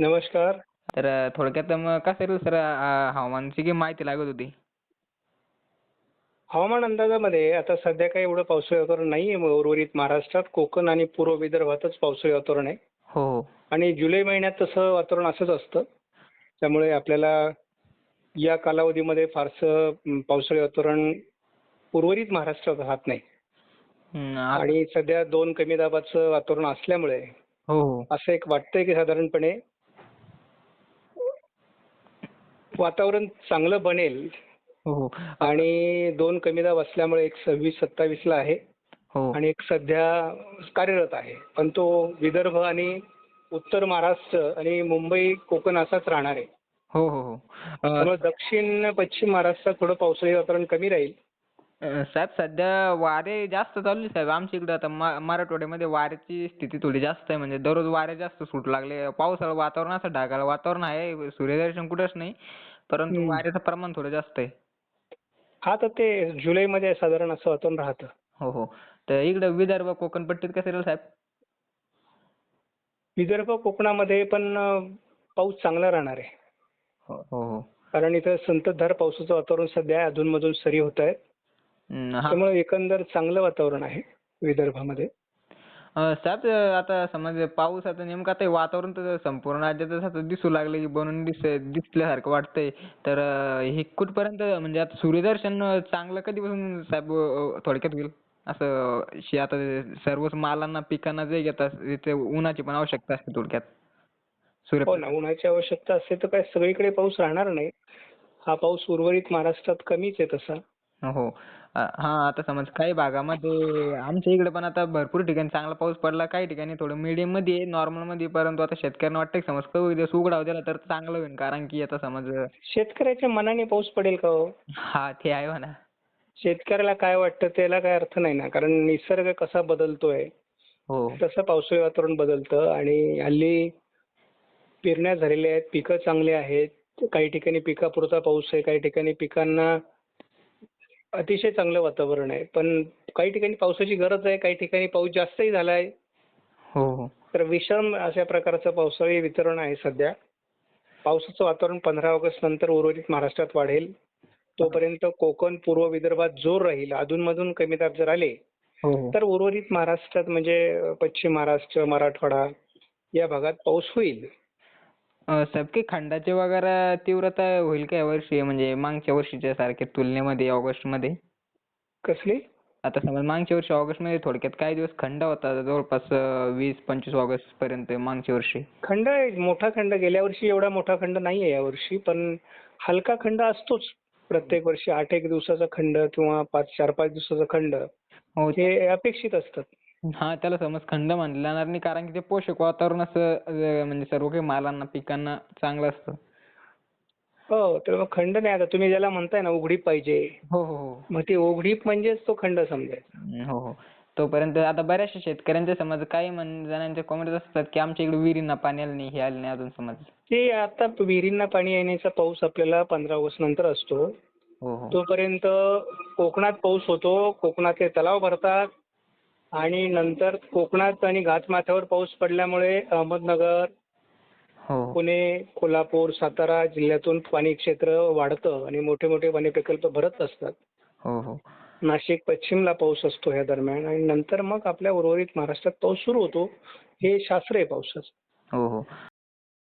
नमस्कार. तर थोडक्यात मग कसं आहे सर हवामानाची काही माहिती लागत होती? हवामान अंदाजामध्ये आता सध्या काही एवढं पावसाळी वातावरण नाही आहे उर्वरित महाराष्ट्रात कोकण आणि पूर्व विदर्भातच पावसाळी वातावरण आहे. हो. हो आणि जुलै महिन्यात तसं वातावरण असंच असतं. त्यामुळे आपल्याला या कालावधीमध्ये फारसं पावसाळी वातावरण उर्वरित महाराष्ट्रात राहत नाही. हम्म, आ- आणि सध्या दोन कमी दाबाचं वातावरण असल्यामुळे हो हो. असं एक वाटतंय की साधारणपणे वातावरण चांगलं बनेल हो हो. आणि दोन कमी दाब असल्यामुळे एक सव्वीस सत्तावीसला आहे हो. आणि एक सध्या कार्यरत आहे. पण तो विदर्भ आणि उत्तर महाराष्ट्र आणि मुंबई कोकण असाच राहणार आहे. हो हो हो. त्यामुळे दक्षिण पश्चिम महाराष्ट्रात थोडं पावसाळी वातावरण कमी राहील. साहेब सध्या वारे जास्त चालू साहेब आमच्या इकडे. आता मराठवाड्यामध्ये वाऱ्याची स्थिती थोडी जास्त आहे. म्हणजे दररोज वारे जास्त सुटू लागले. पावसाळा वातावरण असं ढगाळ वातावरण आहे. सूर्यदर्शन कुठंच नाही. परंतु. वाऱ्याचं प्रमाण थोडं जास्त आहे. हा तर ते जुलैमध्ये साधारण असं वातावरण राहतं. हो हो. तर इकडं विदर्भ कोकण पट्टीत कसं राहील साहेब? विदर्भ कोकणामध्ये पण पाऊस चांगला राहणार आहे. हो हो हो. कारण इथं संततधार पावसाचं वातावरण सध्या. अधूनमधून सरी होत आहेत त्यामुळे एकंदर चांगलं वातावरण आहे विदर्भामध्ये. साहेब आता समज पाऊस आता नेमकं आता वातावरण तर संपूर्ण राज्यातच आता दिसू लागले की बनून दिस दिसल्यासारखं वाटतंय. तर हे कुठपर्यंत म्हणजे आता सूर्यदर्शन चांगलं कधीपासून साहेब थोडक्यात होईल? असं शे आता सर्वच मालांना पिकांना जे घेतात तिथे उन्हाची पण आवश्यकता असते थोडक्यात. सूर्य हो ना उन्हाची आवश्यकता असते तर काय सगळीकडे पाऊस राहणार नाही. हा पाऊस उर्वरित महाराष्ट्रात कमीच आहे तसा. हो. हा आता समज काही भागामध्ये आमच्या इकडे पण आता भरपूर ठिकाणी चांगला पाऊस पडला काही ठिकाणी थोडं मीडियममध्ये आहे नॉर्मलमध्ये परंतु आता शेतकऱ्यांना वाटतं समज कधी दिवस उघडाव दिला तर चांगलं होईल कारण की आता समज शेतकऱ्याच्या मनाने पाऊस पडेल का हो? हा ते आहे म्हणा. शेतकऱ्याला काय वाटतं त्याला काय अर्थ नाही ना कारण निसर्ग कसा बदलतोय हो. तसं पावसाळी वातावरण बदलतं आणि हल्ली पेरण्या झालेल्या आहेत पिकं चांगली आहेत काही ठिकाणी पिकापुरता पाऊस आहे काही ठिकाणी पिकांना अतिशय चांगलं वातावरण आहे. पण काही ठिकाणी पावसाची गरज आहे काही ठिकाणी पाऊस जास्तही झाला आहे हो हो. तर विषम अशा प्रकारचं पावसाळी वितरण आहे सध्या. पावसाचं वातावरण पंधरा ऑगस्ट नंतर उर्वरित महाराष्ट्रात वाढेल. तोपर्यंत कोकण पूर्व विदर्भात जोर राहील. अधूनमधून कमी दाब जर आले हो. तर उर्वरित महाराष्ट्रात म्हणजे पश्चिम महाराष्ट्र मराठवाडा या भागात पाऊस होईल. काही खंडाची वगैरे तीव्रता होईल का यावर्षी म्हणजे मागच्या वर्षीच्या सारख्या तुलनेमध्ये ऑगस्टमध्ये कसली? आता समज मागच्या वर्षी ऑगस्टमध्ये थोडक्यात काही दिवस खंड होता जवळपास वीस पंचवीस ऑगस्ट पर्यंत मागच्या वर्षी. खंड आहे मोठा खंड. गेल्या वर्षी एवढा मोठा खंड नाही आहे यावर्षी पण हलका खंड असतोच. प्रत्येक वर्षी आठ एक दिवसाचा खंड किंवा पाच चार पाच दिवसाचा खंड. हो. हे अपेक्षित असतात. हा त्याला समज खंड म्हणलं जाणार नाही कारण की ते पोषक वातावरण असं अ, म्हणजे सर्व काही मालांना पिकांना चांगलं असतं. हो तर मग खंड नाही आता. तुम्ही ज्याला म्हणताय ना उघडीप पाहिजे. हो हो हो. मग ती उघडीप म्हणजेच तो खंड समजायचा. हम्म, हो हो. तोपर्यंत आता बऱ्याचशा शेतकऱ्यांच्या समज काही म्हण जणांच्या कमेंट असतात की आमच्या इकडे विहिरींना पाणी आलं नाही हे आलं नाही अजून समज. ते आता विहिरींना पाणी येण्याचा पाऊस आपल्याला पंधरा ऑगस्ट नंतर असतो. हो हो. तोपर्यंत कोकणात पाऊस होतो. कोकणातले तलाव भरतात. आणि नंतर कोकणात आणि घाटमाथ्यावर पाऊस पडल्यामुळे अहमदनगर हो. पुणे कोल्हापूर सातारा जिल्ह्यातून पाणी क्षेत्र वाढतं आणि मोठे मोठे पाणी प्रकल्प भरत असतात. हो हो. नाशिक पश्चिमला पाऊस असतो ह्या दरम्यान आणि नंतर मग आपल्या उर्वरित महाराष्ट्रात पाऊस सुरू होतो. हे शास्त्र आहे पावसाचं हो हो.